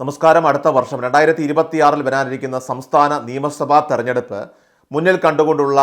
നമസ്കാരം. അടുത്ത വർഷം രണ്ടായിരത്തി ഇരുപത്തിയാറിൽ വരാനിരിക്കുന്ന സംസ്ഥാന നിയമസഭാ തെരഞ്ഞെടുപ്പ് മുന്നിൽ കണ്ടുകൊണ്ടുള്ള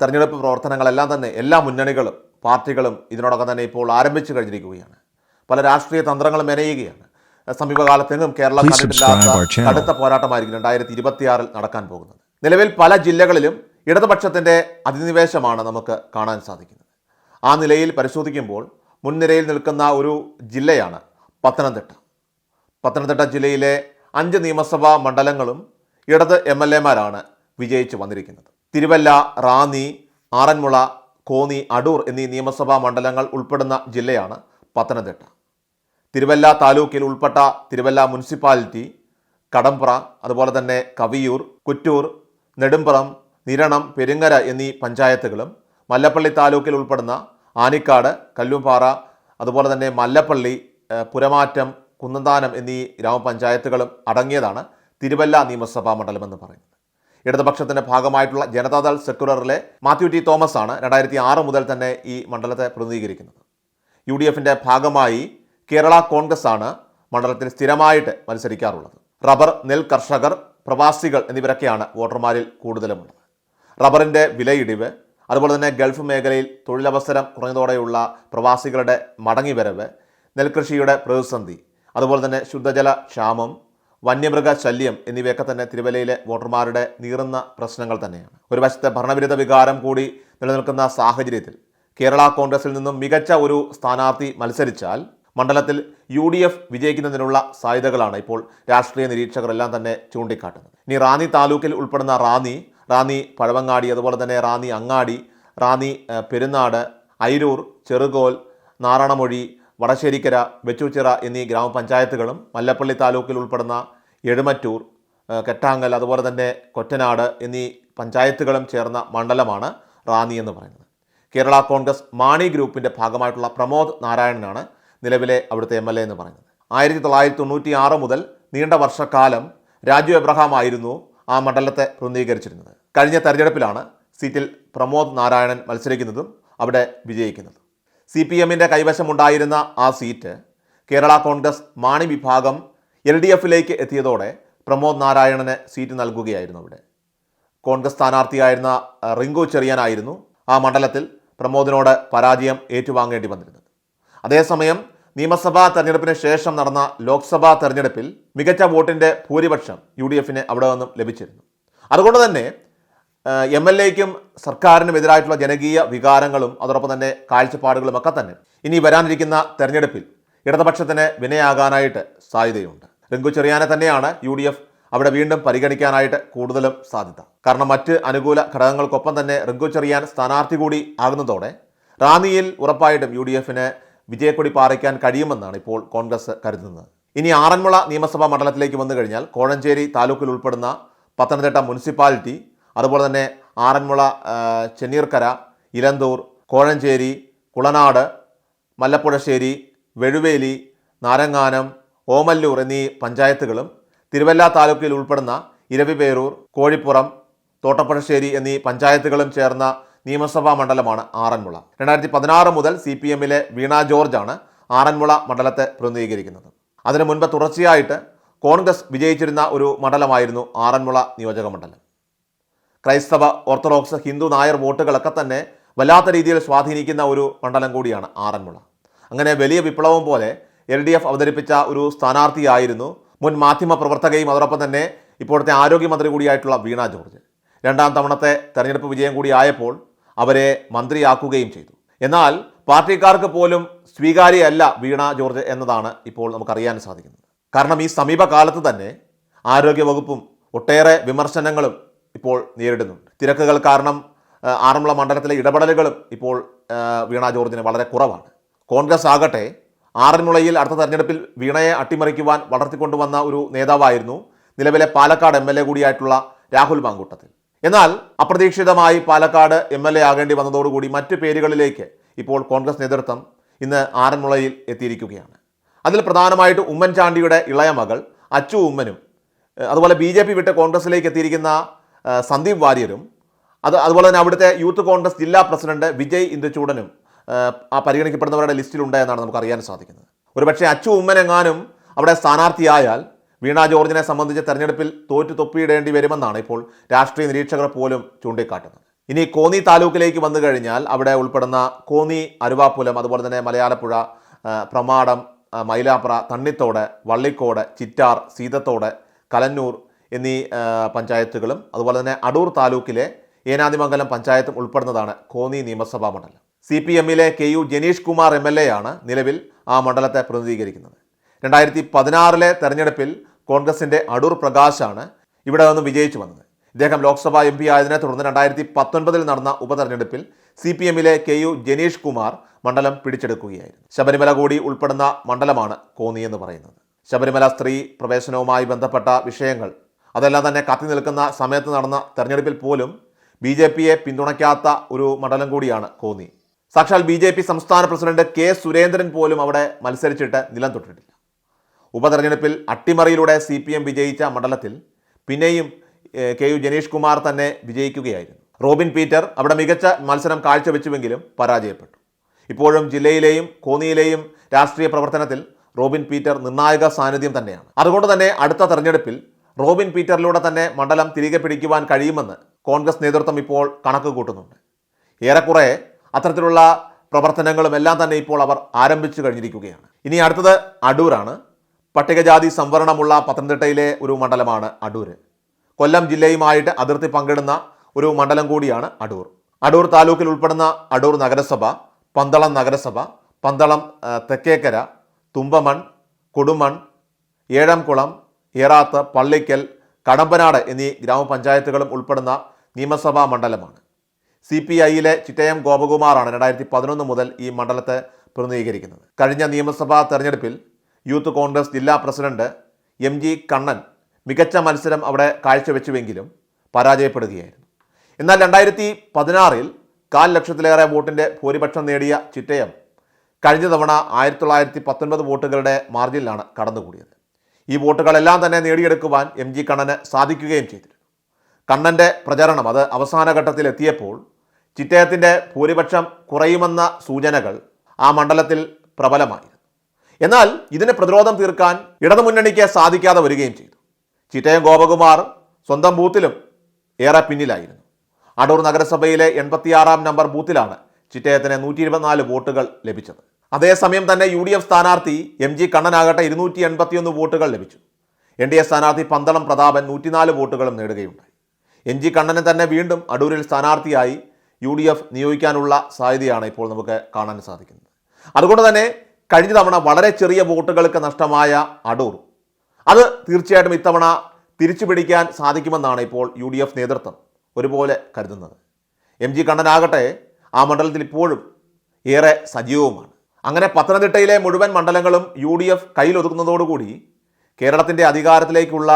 തെരഞ്ഞെടുപ്പ് പ്രവർത്തനങ്ങളെല്ലാം തന്നെ എല്ലാ മുന്നണികളും പാർട്ടികളും ഇതിനോടകം തന്നെ ഇപ്പോൾ ആരംഭിച്ചു കഴിഞ്ഞിരിക്കുകയാണ്. പല രാഷ്ട്രീയ തന്ത്രങ്ങളും മെനയുകയാണ്. സമീപകാലത്തെങ്ങും കേരളം കണ്ടിട്ടില്ലാത്ത. കടുത്ത പോരാട്ടമായിരിക്കും രണ്ടായിരത്തി ഇരുപത്തിയാറിൽ നടക്കാൻ പോകുന്നത്. നിലവിൽ പല ജില്ലകളിലും ഇടതുപക്ഷത്തിന്റെ അധിനിവേശമാണ് നമുക്ക് കാണാൻ സാധിക്കുന്നത്. ആ നിലയിൽ പരിശോധിക്കുമ്പോൾ മുൻനിരയിൽ നിൽക്കുന്ന ഒരു ജില്ലയാണ് പത്തനംതിട്ട. പത്തനംതിട്ട ജില്ലയിലെ അഞ്ച് നിയമസഭാ മണ്ഡലങ്ങളും ഇടത് എം എൽ എമാരാണ് വിജയിച്ചു വന്നിരിക്കുന്നത്. തിരുവല്ല റാന്നി ആറന്മുള കോന്നി അടൂർ എന്നീ നിയമസഭാ മണ്ഡലങ്ങൾ ഉൾപ്പെടുന്ന ജില്ലയാണ് പത്തനംതിട്ട. തിരുവല്ല താലൂക്കിൽ ഉൾപ്പെട്ട തിരുവല്ല മുനിസിപ്പാലിറ്റി കടമ്പ്ര അതുപോലെ തന്നെ കവിയൂർ കുറ്റൂർ നെടുമ്പ്രം നിരണം പെരുങ്ങര എന്നീ പഞ്ചായത്തുകളും മല്ലപ്പള്ളി താലൂക്കിൽ ഉൾപ്പെടുന്ന ആനിക്കാട് കല്ലുംപാറ അതുപോലെ തന്നെ മല്ലപ്പള്ളി പുരമാറ്റം കുന്നന്താനം എന്നീ ഗ്രാമപഞ്ചായത്തുകളും അടങ്ങിയതാണ് തിരുവല്ല നിയമസഭാ മണ്ഡലം എന്ന് പറയുന്നത്. ഇടതുപക്ഷത്തിന്റെ ഭാഗമായിട്ടുള്ള ജനതാദൾ സെക്യുലറിലെ മാത്യു ടി തോമസ് ആണ് രണ്ടായിരത്തി ആറ് മുതൽ തന്നെ ഈ മണ്ഡലത്തെ പ്രതിനിധീകരിക്കുന്നത്. യു ഡി എഫിന്റെ ഭാഗമായി കേരള കോൺഗ്രസ് ആണ് മണ്ഡലത്തിൽ സ്ഥിരമായിട്ട് മത്സരിക്കാറുള്ളത്. റബ്ബർ നെൽ കർഷകർ പ്രവാസികൾ എന്നിവരൊക്കെയാണ് വോട്ടർമാരിൽ കൂടുതലുമുള്ളത്. റബ്ബറിന്റെ വിലയിടിവ് അതുപോലെ തന്നെ ഗൾഫ് മേഖലയിൽ തൊഴിലവസരം കുറഞ്ഞതോടെയുള്ള പ്രവാസികളുടെ മടങ്ങിവരവ് നെൽകൃഷിയുടെ പ്രതിസന്ധി അതുപോലെ തന്നെ ശുദ്ധജല ക്ഷാമം വന്യമൃഗ ശല്യം എന്നിവയൊക്കെ തന്നെ തിരുവല്ലയിലെ വോട്ടർമാരുടെ നീറുന്ന പ്രശ്നങ്ങൾ തന്നെയാണ്. ഒരു വശത്തെ ഭരണവിരുദ്ധ വികാരം കൂടി നിലനിൽക്കുന്ന സാഹചര്യത്തിൽ കേരള കോൺഗ്രസിൽ നിന്നും മികച്ച ഒരു സ്ഥാനാർത്ഥി മത്സരിച്ചാൽ മണ്ഡലത്തിൽ യു ഡി എഫ് വിജയിക്കുന്നതിനുള്ള സാധ്യതകളാണ് ഇപ്പോൾ രാഷ്ട്രീയ നിരീക്ഷകരെല്ലാം തന്നെ ചൂണ്ടിക്കാട്ടുന്നത്. ഇനി റാന്നി താലൂക്കിൽ ഉൾപ്പെടുന്ന റാന്നി റാന്നി പഴവങ്ങാടി അതുപോലെ തന്നെ റാന്നി അങ്ങാടി റാന്നി പെരുന്നാട് അയിരൂർ ചെറുകോൽ നാറാണമൊഴി വടശ്ശേരിക്കര വെച്ചൂച്ചിറ എന്നീ ഗ്രാമപഞ്ചായത്തുകളും മല്ലപ്പള്ളി താലൂക്കിൽ ഉൾപ്പെടുന്ന എഴുമറ്റൂർ കെട്ടാങ്കൽ അതുപോലെ തന്നെ കൊറ്റനാട് എന്നീ പഞ്ചായത്തുകളും ചേർന്ന മണ്ഡലമാണ് റാന്നി എന്ന് പറയുന്നത്. കേരള കോൺഗ്രസ് മാണി ഗ്രൂപ്പിന്റെ ഭാഗമായിട്ടുള്ള പ്രമോദ് നാരായണനാണ് നിലവിലെ അവിടുത്തെ എം എൽ എ എന്ന് പറയുന്നത്. ആയിരത്തി തൊള്ളായിരത്തി തൊണ്ണൂറ്റി ആറ് മുതൽ നീണ്ട വർഷക്കാലം രാജു എബ്രഹാം ആയിരുന്നു ആ മണ്ഡലത്തെ പ്രതിനിധീകരിച്ചിരുന്നത്. കഴിഞ്ഞ തെരഞ്ഞെടുപ്പിലാണ് സീറ്റിൽ പ്രമോദ് നാരായണൻ മത്സരിക്കുന്നതും അവിടെ വിജയിക്കുന്നതും. സി പി എമ്മിന്റെ കൈവശമുണ്ടായിരുന്ന ആ സീറ്റ് കേരള കോൺഗ്രസ് മാണി വിഭാഗം എൽ ഡി എഫിലേക്ക് എത്തിയതോടെ പ്രമോദ് നാരായണന് സീറ്റ് നൽകുകയായിരുന്നു അവിടെ. കോൺഗ്രസ് സ്ഥാനാർത്ഥിയായിരുന്ന റിങ്കു ചെറിയാനായിരുന്നു ആ മണ്ഡലത്തിൽ പ്രമോദിനോട് പരാജയം ഏറ്റുവാങ്ങേണ്ടി വന്നിരുന്നത്. അതേസമയം നിയമസഭാ തെരഞ്ഞെടുപ്പിന് ശേഷം നടന്ന ലോക്സഭാ തെരഞ്ഞെടുപ്പിൽ മികച്ച വോട്ടിന്റെ ഭൂരിപക്ഷം യു ഡി എഫിന് അവിടെ നിന്നും ലഭിച്ചിരുന്നു. അതുകൊണ്ട് തന്നെ എം എൽ എക്കും സർക്കാരിനും എതിരായിട്ടുള്ള ജനകീയ വികാരങ്ങളും അതോടൊപ്പം തന്നെ കാഴ്ചപ്പാടുകളും ഒക്കെ തന്നെ ഇനി വരാനിരിക്കുന്ന തെരഞ്ഞെടുപ്പിൽ ഇടതുപക്ഷത്തിന് വിനയാകാനായിട്ട് സാധ്യതയുണ്ട്. റിങ്കു ചെറിയാനെ തന്നെയാണ് യു ഡി എഫ് അവിടെ വീണ്ടും പരിഗണിക്കാനായിട്ട് കൂടുതലും സാധ്യത. കാരണം മറ്റ് അനുകൂല ഘടകങ്ങൾക്കൊപ്പം തന്നെ റിങ്കു ചെറിയാൻ സ്ഥാനാർത്ഥി കൂടി ആകുന്നതോടെ റാന്നിയിൽ ഉറപ്പായിട്ടും യു ഡി എഫിന് വിജയക്കൊടി പാറിക്കാൻ കഴിയുമെന്നാണ് ഇപ്പോൾ കോൺഗ്രസ് കരുതുന്നത്. ഇനി ആറന്മുള നിയമസഭാ മണ്ഡലത്തിലേക്ക് വന്നു കഴിഞ്ഞാൽ കോഴഞ്ചേരി താലൂക്കിൽ ഉൾപ്പെടുന്ന പത്തനംതിട്ട മുനിസിപ്പാലിറ്റി അതുപോലെ തന്നെ ആറന്മുള ചെന്നീർക്കര ഇലന്തൂർ കോഴഞ്ചേരി കുളനാട് മല്ലപ്പുഴശ്ശേരി വെഴുവേലി നാരങ്ങാനം ഓമല്ലൂർ എന്നീ പഞ്ചായത്തുകളും തിരുവല്ല താലൂക്കിൽ ഉൾപ്പെടുന്ന ഇരവിപേരൂർ കോഴിപ്പുറം തോട്ടപ്പുഴശ്ശേരി എന്നീ പഞ്ചായത്തുകളും ചേർന്ന നിയമസഭാ മണ്ഡലമാണ് ആറന്മുള. രണ്ടായിരത്തി പതിനാറ് മുതൽ സി പി എമ്മിലെ വീണ ജോർജാണ് ആറന്മുള മണ്ഡലത്തെ പ്രതിനിധീകരിക്കുന്നത്. അതിനു മുൻപ് തുടർച്ചയായിട്ട് കോൺഗ്രസ് വിജയിച്ചിരുന്ന ഒരു മണ്ഡലമായിരുന്നു ആറന്മുള നിയോജക മണ്ഡലം. ക്രൈസ്തവ ഓർത്തഡോക്സ് ഹിന്ദു നായർ വോട്ടുകളൊക്കെ തന്നെ വല്ലാത്ത രീതിയിൽ സ്വാധീനിക്കുന്ന ഒരു മണ്ഡലം കൂടിയാണ് ആറന്മുള. അങ്ങനെ വലിയ വിപ്ലവം പോലെ എൽ ഡി എഫ് അവതരിപ്പിച്ച ഒരു സ്ഥാനാർത്ഥിയായിരുന്നു മുൻ മാധ്യമ പ്രവർത്തകയും അതോടൊപ്പം തന്നെ ഇപ്പോഴത്തെ ആരോഗ്യമന്ത്രി കൂടിയായിട്ടുള്ള വീണ ജോർജ്. രണ്ടാം തവണത്തെ തെരഞ്ഞെടുപ്പ് വിജയം കൂടി ആയപ്പോൾ അവരെ മന്ത്രിയാക്കുകയും ചെയ്തു. എന്നാൽ പാർട്ടിക്കാർക്ക് പോലും സ്വീകാര്യമല്ല വീണ ജോർജ് എന്നതാണ് ഇപ്പോൾ നമുക്കറിയാൻ സാധിക്കുന്നത്. കാരണം ഈ സമീപകാലത്ത് തന്നെ ആരോഗ്യവകുപ്പും ഒട്ടേറെ വിമർശനങ്ങളും ഇപ്പോൾ നേരിടുന്നുണ്ട് തിരക്കുകൾ കാരണം ആറന്മുള മണ്ഡലത്തിലെ ഇടപെടലുകളും ഇപ്പോൾ വീണ ജോർജിന് വളരെ കുറവാണ്. കോൺഗ്രസ് ആകട്ടെ ആറന്മുളയിൽ അടുത്ത തെരഞ്ഞെടുപ്പിൽ വീണയെ അട്ടിമറിക്കുവാൻ വളർത്തിക്കൊണ്ടുവന്ന ഒരു നേതാവായിരുന്നു നിലവിലെ പാലക്കാട് എം എൽ എ കൂടിയായിട്ടുള്ള രാഹുൽ മാങ്കൂട്ടത്തിൽ. എന്നാൽ അപ്രതീക്ഷിതമായി പാലക്കാട് എം എൽ എ ആകേണ്ടി വന്നതോടുകൂടി മറ്റു പേരുകളിലേക്ക് ഇപ്പോൾ കോൺഗ്രസ് നേതൃത്വം ഇന്ന് ആറന്മുളയിൽ എത്തിയിരിക്കുകയാണ്. അതിൽ പ്രധാനമായിട്ട് ഉമ്മൻചാണ്ടിയുടെ ഇളയ മകൾ അച്ചു ഉമ്മനും അതുപോലെ ബി ജെ പി വിട്ട് കോൺഗ്രസിലേക്ക് എത്തിയിരിക്കുന്ന സന്ദീപ് വാര്യരും അത് അതുപോലെ തന്നെ അവിടുത്തെ യൂത്ത് കോൺഗ്രസ് ജില്ലാ പ്രസിഡന്റ് വിജയ് ഇന്ദുചൂടനും ആ പരിഗണിക്കപ്പെടുന്നവരുടെ ലിസ്റ്റിലുണ്ട് എന്നാണ് നമുക്ക് അറിയാൻ സാധിക്കുന്നത്. ഒരുപക്ഷെ അച്ചു ഉമ്മനെങ്ങാനും അവിടെ സ്ഥാനാർത്ഥിയായാൽ വീണ ജോർജിനെ സംബന്ധിച്ച് തെരഞ്ഞെടുപ്പിൽ തോറ്റു തൊപ്പിയിടേണ്ടി വരുമെന്നാണ് ഇപ്പോൾ രാഷ്ട്രീയ നിരീക്ഷകർ പോലും ചൂണ്ടിക്കാട്ടുന്നത്. ഇനി കോന്നി താലൂക്കിലേക്ക് വന്നു കഴിഞ്ഞാൽ അവിടെ ഉൾപ്പെടുന്ന കോന്നി അരുവാപ്പുലം അതുപോലെ തന്നെ മലയാളപ്പുഴ പ്രമാടം മൈലാപ്ര തണ്ണിത്തോട് വള്ളിക്കോട് ചിറ്റാർ സീതത്തോട് കലന്നൂർ എന്നീ പഞ്ചായത്തുകളും അതുപോലെ തന്നെ അടൂർ താലൂക്കിലെ ഏനാദിമംഗലം പഞ്ചായത്തും ഉൾപ്പെടുന്നതാണ് കോന്നി നിയമസഭാ മണ്ഡലം. സി പി എമ്മിലെ K U Janeesh Kumar M L A ആണ് നിലവിൽ ആ മണ്ഡലത്തെ പ്രതിനിധീകരിക്കുന്നത്. രണ്ടായിരത്തി പതിനാറിലെ തെരഞ്ഞെടുപ്പിൽ കോൺഗ്രസിന്റെ അടൂർ പ്രകാശാണ് ഇവിടെ നിന്ന് വിജയിച്ചു വന്നത്. ഇദ്ദേഹം ലോക്സഭാ എം പി ആയതിനെ തുടർന്ന് രണ്ടായിരത്തി പത്തൊൻപതിൽ നടന്ന ഉപതെരഞ്ഞെടുപ്പിൽ സി പി എമ്മിലെ കെ യു ജനീഷ് കുമാർ മണ്ഡലം പിടിച്ചെടുക്കുകയായിരുന്നു. ശബരിമല കൂടി ഉൾപ്പെടുന്ന മണ്ഡലമാണ് കോന്നി എന്ന് പറയുന്നത്. ശബരിമല സ്ത്രീ പ്രവേശനവുമായി ബന്ധപ്പെട്ട വിഷയങ്ങൾ അതെല്ലാം തന്നെ കത്തി നിൽക്കുന്ന സമയത്ത് നടന്ന തെരഞ്ഞെടുപ്പിൽ പോലും ബി ജെ പിയെ പിന്തുണയ്ക്കാത്ത ഒരു മണ്ഡലം കൂടിയാണ് കോന്നി. സാക്ഷാൽ ബി ജെ പി സംസ്ഥാന പ്രസിഡന്റ് കെ സുരേന്ദ്രൻ പോലും അവിടെ മത്സരിച്ചിട്ട് നിലം തൊട്ടിട്ടില്ല. ഉപതെരഞ്ഞെടുപ്പിൽ അട്ടിമറിയിലൂടെ സി പി എം വിജയിച്ച മണ്ഡലത്തിൽ പിന്നെയും കെ യു ജനീഷ് കുമാർ തന്നെ വിജയിക്കുകയായിരുന്നു. റോബിൻ പീറ്റർ അവിടെ മികച്ച മത്സരം കാഴ്ചവെച്ചുവെങ്കിലും പരാജയപ്പെട്ടു. ഇപ്പോഴും ജില്ലയിലെയും കോന്നിയിലെയും രാഷ്ട്രീയ പ്രവർത്തനത്തിൽ റോബിൻ പീറ്റർ നിർണായക സാന്നിധ്യം തന്നെയാണ്. അതുകൊണ്ട് തന്നെ അടുത്ത തെരഞ്ഞെടുപ്പിൽ റോബിൻ പീറ്ററിലൂടെ തന്നെ മണ്ഡലം തിരികെ പിടിക്കുവാൻ കഴിയുമെന്ന് കോൺഗ്രസ് നേതൃത്വം ഇപ്പോൾ കണക്ക് കൂട്ടുന്നുണ്ട്. ഏറെക്കുറെ അത്തരത്തിലുള്ള പ്രവർത്തനങ്ങളും എല്ലാം തന്നെ ഇപ്പോൾ അവർ ആരംഭിച്ചു കഴിഞ്ഞിരിക്കുകയാണ്. ഇനി അടുത്തത് അടൂരാണ്. പട്ടികജാതി സംവരണമുള്ള പത്തനംതിട്ടയിലെ ഒരു മണ്ഡലമാണ് അടൂർ കൊല്ലം ജില്ലയുമായിട്ട് അതിർത്തി പങ്കിടുന്ന ഒരു മണ്ഡലം കൂടിയാണ് അടൂർ. അടൂർ താലൂക്കിൽ ഉൾപ്പെടുന്ന അടൂർ നഗരസഭ പന്തളം നഗരസഭ പന്തളം തെക്കേക്കര തുമ്പമൺ കൊടുമൺ ഏഴംകുളം ഏറാത്ത് പള്ളിക്കൽ കടമ്പനാട് എന്നീ ഗ്രാമപഞ്ചായത്തുകളും ഉൾപ്പെടുന്ന നിയമസഭാ മണ്ഡലമാണ്. സി പി ഐയിലെ ചിറ്റയം ഗോപകുമാറാണ് രണ്ടായിരത്തി പതിനൊന്ന് മുതൽ ഈ മണ്ഡലത്തെ പ്രതിനിധീകരിക്കുന്നത്. കഴിഞ്ഞ നിയമസഭാ തെരഞ്ഞെടുപ്പിൽ യൂത്ത് കോൺഗ്രസ് ജില്ലാ പ്രസിഡന്റ് എം ജി കണ്ണൻ മികച്ച മത്സരം അവിടെ കാഴ്ചവെച്ചുവെങ്കിലും പരാജയപ്പെടുകയായിരുന്നു. എന്നാൽ രണ്ടായിരത്തി പതിനാറിൽ കാൽ ലക്ഷത്തിലേറെ വോട്ടിന്റെ ഭൂരിപക്ഷം നേടിയ ചിറ്റയം കഴിഞ്ഞ തവണ ആയിരത്തി തൊള്ളായിരത്തി പത്തൊൻപത് വോട്ടുകളുടെ മാർജിനിലാണ് കടന്നുകൂടിയത്. ഈ വോട്ടുകളെല്ലാം തന്നെ നേടിയെടുക്കുവാൻ എം ജി കണ്ണന് സാധിക്കുകയും ചെയ്തിരുന്നു. കണ്ണന്റെ പ്രചരണം അത് അവസാന ഘട്ടത്തിൽ എത്തിയപ്പോൾ ചിറ്റയത്തിന്റെ ഭൂരിപക്ഷം കുറയുമെന്ന സൂചനകൾ ആ മണ്ഡലത്തിൽ പ്രബലമായിരുന്നു. എന്നാൽ ഇതിന് പ്രതിരോധം തീർക്കാൻ ഇടതുമുന്നണിക്ക് സാധിക്കാതെ വരികയും ചെയ്തു. ചിറ്റയം ഗോപകുമാർ സ്വന്തം ബൂത്തിലും ഏറെ പിന്നിലായിരുന്നു. അടൂർ നഗരസഭയിലെ എൺപത്തിയാറാം നമ്പർ ബൂത്തിലാണ് ചിറ്റയത്തിന് നൂറ്റി വോട്ടുകൾ ലഭിച്ചത്. അതേസമയം തന്നെ യു ഡി എഫ് സ്ഥാനാർത്ഥി എം ജി കണ്ണനാകട്ടെ ഇരുന്നൂറ്റി എൺപത്തിയൊന്ന് വോട്ടുകൾ ലഭിച്ചു. എൻ ഡി എ സ്ഥാനാർത്ഥി പന്തളം പ്രതാപൻ നൂറ്റിനാല് വോട്ടുകളും നേടുകയുണ്ടായി. എൻ ജി കണ്ണനെ തന്നെ വീണ്ടും അടൂരിൽ സ്ഥാനാർത്ഥിയായി യു ഡി എഫ് നിയോഗിക്കാനുള്ള സാധ്യതയാണ് ഇപ്പോൾ നമുക്ക് കാണാൻ സാധിക്കുന്നത്. അതുകൊണ്ട് തന്നെ കഴിഞ്ഞ തവണ വളരെ ചെറിയ വോട്ടുകൾക്ക് നഷ്ടമായ അടൂർ. അത് തീർച്ചയായിട്ടും ഇത്തവണ തിരിച്ചു പിടിക്കാൻ സാധിക്കുമെന്നാണ് ഇപ്പോൾ യു ഡി എഫ് നേതൃത്വം ഒരുപോലെ കരുതുന്നത്. എം ജി കണ്ണനാകട്ടെ ആ മണ്ഡലത്തിൽ ഇപ്പോഴും ഏറെ സജീവവുമാണ്. അങ്ങനെ പത്തനംതിട്ടയിലെ മുഴുവൻ മണ്ഡലങ്ങളും യു ഡി എഫ് കയ്യിലൊതുക്കുന്നതോടുകൂടി കേരളത്തിന്റെ അധികാരത്തിലേക്കുള്ള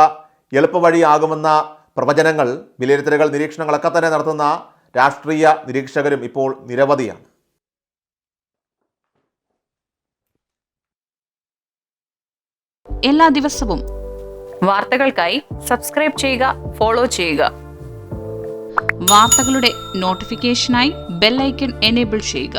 എളുപ്പവഴിയാകുമെന്ന പ്രവചനങ്ങൾ വിലയിരുത്തലുകൾ നിരീക്ഷണങ്ങളൊക്കെ തന്നെ നടത്തുന്ന രാഷ്ട്രീയ നിരീക്ഷകരും ഇപ്പോൾ നിരവധിയാണ്. എല്ലാ ദിവസവും വാർത്തകൾക്കായി സബ്സ്ക്രൈബ് ചെയ്യുക ഫോളോ ചെയ്യുക. വാർത്തകളുടെ നോട്ടിഫിക്കേഷനായി ബെല്ലൈക്കൺ എനേബിൾ ചെയ്യുക.